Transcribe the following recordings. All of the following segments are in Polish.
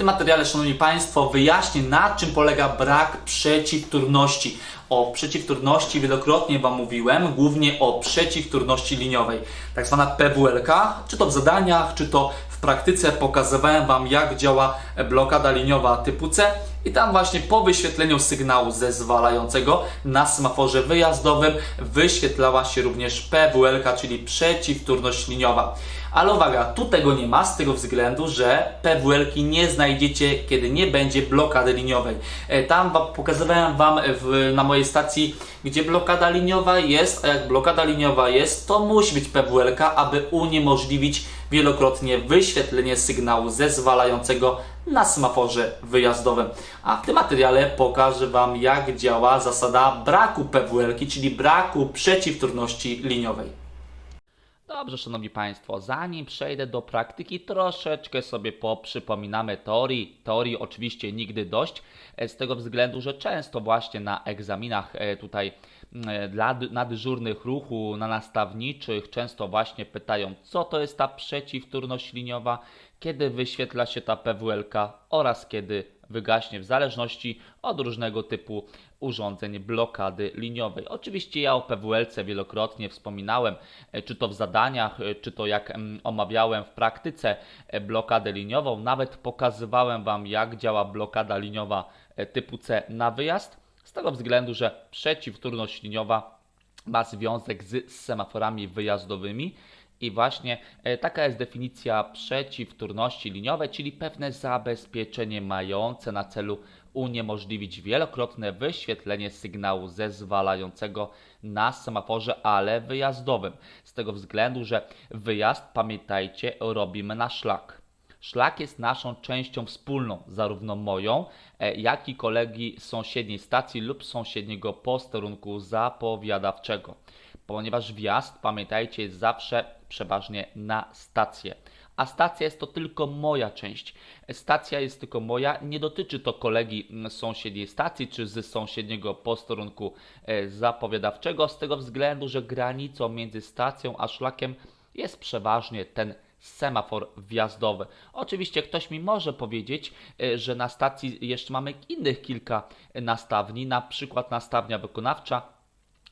tym materiale, Szanowni Państwo, wyjaśnię na czym polega brak przeciwturności. O przeciwturności wielokrotnie Wam mówiłem, głównie o przeciwturności liniowej. Tak zwana PWLK, czy to w zadaniach, czy to praktyce pokazywałem Wam jak działa blokada liniowa typu C i tam właśnie po wyświetleniu sygnału zezwalającego na semaforze wyjazdowym wyświetlała się również PWLK, czyli przeciwturność liniowa. Ale uwaga, tu tego nie ma z tego względu, że PWL-ki nie znajdziecie, kiedy nie będzie blokady liniowej. E, Tam wa- pokazywałem Wam w, na mojej stacji, gdzie blokada liniowa jest, a jak blokada liniowa jest, to musi być PWL-ka, aby uniemożliwić wielokrotnie wyświetlenie sygnału zezwalającego na semaforze wyjazdowym. A w tym materiale pokażę Wam, jak działa zasada braku PWL-ki, czyli braku przeciwturności liniowej. Dobrze, Szanowni Państwo, zanim przejdę do praktyki, troszeczkę sobie poprzypominamy teorii. Teorii oczywiście nigdy dość, e, z tego względu, że często właśnie na egzaminach e, tutaj e, dla, na dyżurnych ruchu, na nastawniczych, często właśnie pytają, co to jest ta przeciwturność liniowa, kiedy wyświetla się ta PWL-ka oraz kiedy wygaśnie w zależności od różnego typu urządzeń blokady liniowej. Oczywiście ja o PWL-ce wielokrotnie wspominałem, e, czy to w zadaniach, e, czy to jak mm, omawiałem w praktyce e, blokadę liniową. Nawet pokazywałem Wam, jak działa blokada liniowa typu C na wyjazd, z tego względu, że przeciwturność liniowa ma związek z semaforami wyjazdowymi. I właśnie e, taka jest definicja przeciwturności liniowej, czyli pewne zabezpieczenie mające na celu uniemożliwić wielokrotne wyświetlenie sygnału zezwalającego na semaforze, ale wyjazdowym. Z tego względu, że wyjazd, pamiętajcie, robimy na szlak. Szlak jest naszą częścią wspólną, zarówno moją, e, jak i kolegi z sąsiedniej stacji lub sąsiedniego posterunku zapowiadawczego. Ponieważ wjazd, pamiętajcie, jest zawsze przeważnie na stację. A stacja jest to tylko moja część. Stacja jest tylko moja, nie dotyczy to kolegi mm, z sąsiedniej stacji czy z sąsiedniego posterunku e, zapowiadawczego, z tego względu, że granicą między stacją a szlakiem jest przeważnie ten semafor wjazdowy. Oczywiście ktoś mi może powiedzieć, e, że na stacji jeszcze mamy innych kilka e, nastawni, na przykład nastawnia wykonawcza,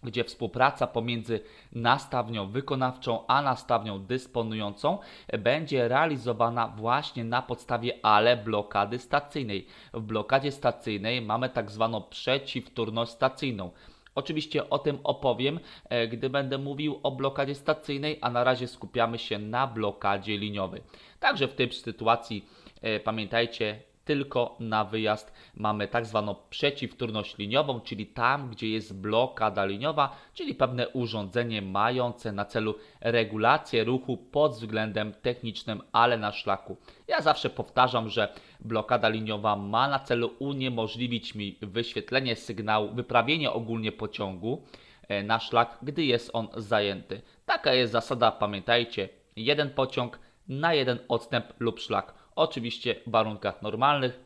gdzie współpraca pomiędzy nastawnią wykonawczą a nastawnią dysponującą będzie realizowana właśnie na podstawie ale blokady stacyjnej. W blokadzie stacyjnej mamy tak zwaną przeciwturność stacyjną. Oczywiście o tym opowiem, e, gdy będę mówił o blokadzie stacyjnej, a na razie skupiamy się na blokadzie liniowej. Także w tej sytuacji e, pamiętajcie, tylko na wyjazd mamy tak zwaną przeciwturność liniową, czyli tam, gdzie jest blokada liniowa, czyli pewne urządzenie mające na celu regulację ruchu pod względem technicznym, ale na szlaku. Ja zawsze powtarzam, że blokada liniowa ma na celu uniemożliwić mi wyświetlenie sygnału, wyprawienie ogólnie pociągu e, na szlak, gdy jest on zajęty. Taka jest zasada, pamiętajcie, jeden pociąg na jeden odstęp lub szlak. Oczywiście w warunkach normalnych,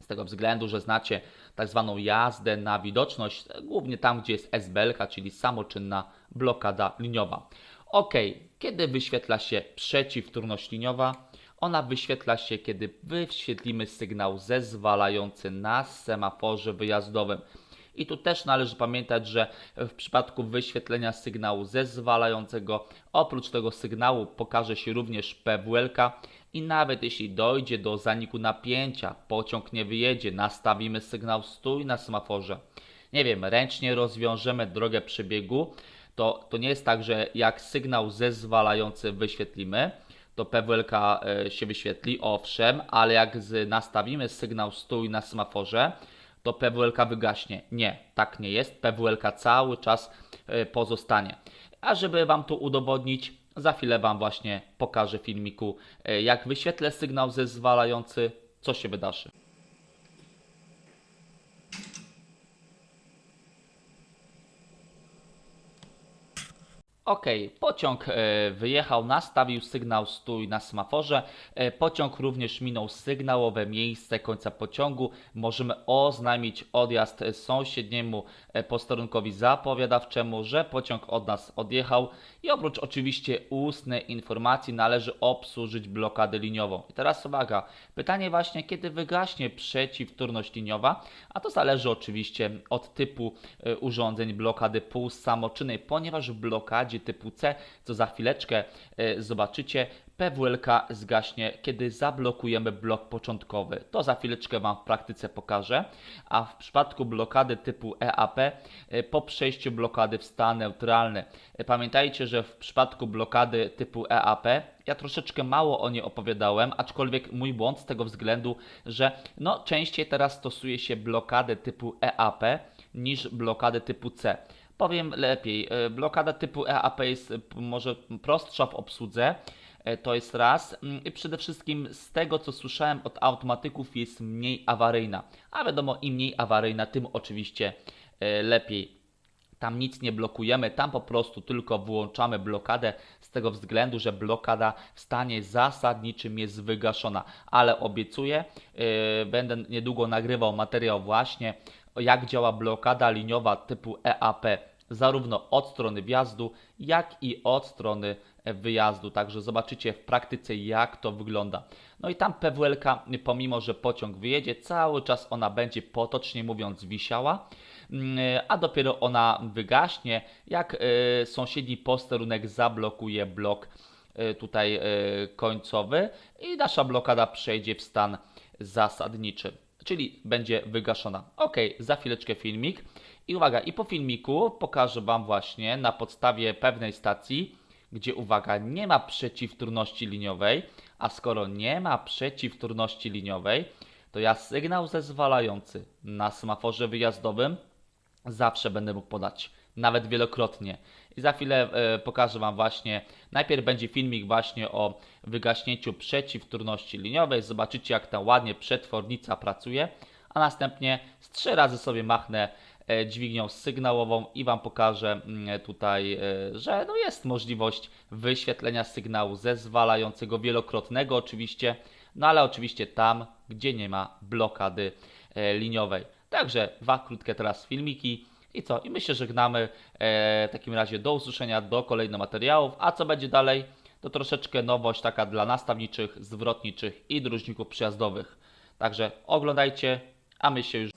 z tego względu, że znacie tak zwaną jazdę na widoczność, głównie tam, gdzie jest SBLK, czyli samoczynna blokada liniowa. Ok, kiedy wyświetla się przeciwturność liniowa? Ona wyświetla się, kiedy wyświetlimy sygnał zezwalający na semaforze wyjazdowym. I tu też należy pamiętać, że w przypadku wyświetlenia sygnału zezwalającego, oprócz tego sygnału pokaże się również PWL-ka i nawet jeśli dojdzie do zaniku napięcia, pociąg nie wyjedzie, nastawimy sygnał stój na semaforze. Nie wiem, ręcznie rozwiążemy drogę przebiegu, to, to nie jest tak, że jak sygnał zezwalający wyświetlimy, to PWLK e, się wyświetli, owszem, ale jak nastawimy sygnał stój na semaforze, to PWLK wygaśnie. Nie, tak nie jest. PWLK cały czas e, pozostanie. A żeby Wam to udowodnić, za chwilę Wam właśnie pokażę filmiku, e, jak wyświetlę sygnał zezwalający, co się wydarzy. Okej, pociąg e, wyjechał, nastawił sygnał stój na semaforze. E, pociąg również minął sygnałowe miejsce końca pociągu. Możemy oznajmić odjazd e, sąsiedniemu posterunkowi zapowiadawczemu, że pociąg od nas odjechał. I oprócz oczywiście ustnej informacji należy obsłużyć blokadę liniową. I teraz uwaga, pytanie właśnie, kiedy wygaśnie przeciwturność liniowa, a to zależy oczywiście od typu urządzeń blokady półsamoczynnej, ponieważ w blokadzie typu C, co za chwileczkę e, zobaczycie, PWLK zgaśnie, kiedy zablokujemy blok początkowy. To za chwileczkę Wam w praktyce pokażę. A w przypadku blokady typu EAP, e, po przejściu blokady w stan neutralny. E, Pamiętajcie, że w przypadku blokady typu EAP ja troszeczkę mało o niej opowiadałem, aczkolwiek mój błąd z tego względu, że no, częściej teraz stosuje się blokady typu EAP niż blokady typu C. Powiem lepiej, e, blokada typu EAP jest e, może prostsza w obsłudze, e, to jest raz. Mm, I przede wszystkim z tego, co słyszałem od automatyków, jest mniej awaryjna. A wiadomo, im mniej awaryjna, tym oczywiście lepiej. Tam nic nie blokujemy, tam po prostu tylko wyłączamy blokadę z tego względu, że blokada w stanie zasadniczym jest wygaszona. Ale obiecuję, yy, będę niedługo nagrywał materiał właśnie jak działa blokada liniowa typu EAP zarówno od strony wjazdu, jak i od strony wyjazdu. Także zobaczycie w praktyce, jak to wygląda. No i tam PWLK, pomimo że pociąg wyjedzie, cały czas ona będzie potocznie mówiąc wisiała, mm, a dopiero ona wygaśnie, jak y, sąsiedni posterunek zablokuje blok y, tutaj y, końcowy i nasza blokada przejdzie w stan zasadniczy, czyli będzie wygaszona. Ok, za chwileczkę filmik. I uwaga, i po filmiku pokażę Wam właśnie na podstawie pewnej stacji, gdzie uwaga, nie ma przeciwturności liniowej, a skoro nie ma przeciwturności liniowej, to ja sygnał zezwalający na semaforze wyjazdowym zawsze będę mógł podać, nawet wielokrotnie. I za chwilę e, pokażę Wam właśnie, najpierw będzie filmik właśnie o wygaśnięciu przeciwturności liniowej, zobaczycie jak ta ładnie przetwornica pracuje, a następnie z trzy razy sobie machnę dźwignią sygnałową i Wam pokażę mm, tutaj, e, że no jest możliwość wyświetlenia sygnału zezwalającego wielokrotnego oczywiście, no ale oczywiście tam, gdzie nie ma blokady e, liniowej. Także dwa krótkie teraz filmiki i co? I my się żegnamy e, w takim razie do usłyszenia, do kolejnych materiałów, a co będzie dalej? To troszeczkę nowość taka dla nastawniczych, zwrotniczych i dróżników przyjazdowych. Także oglądajcie, a my się już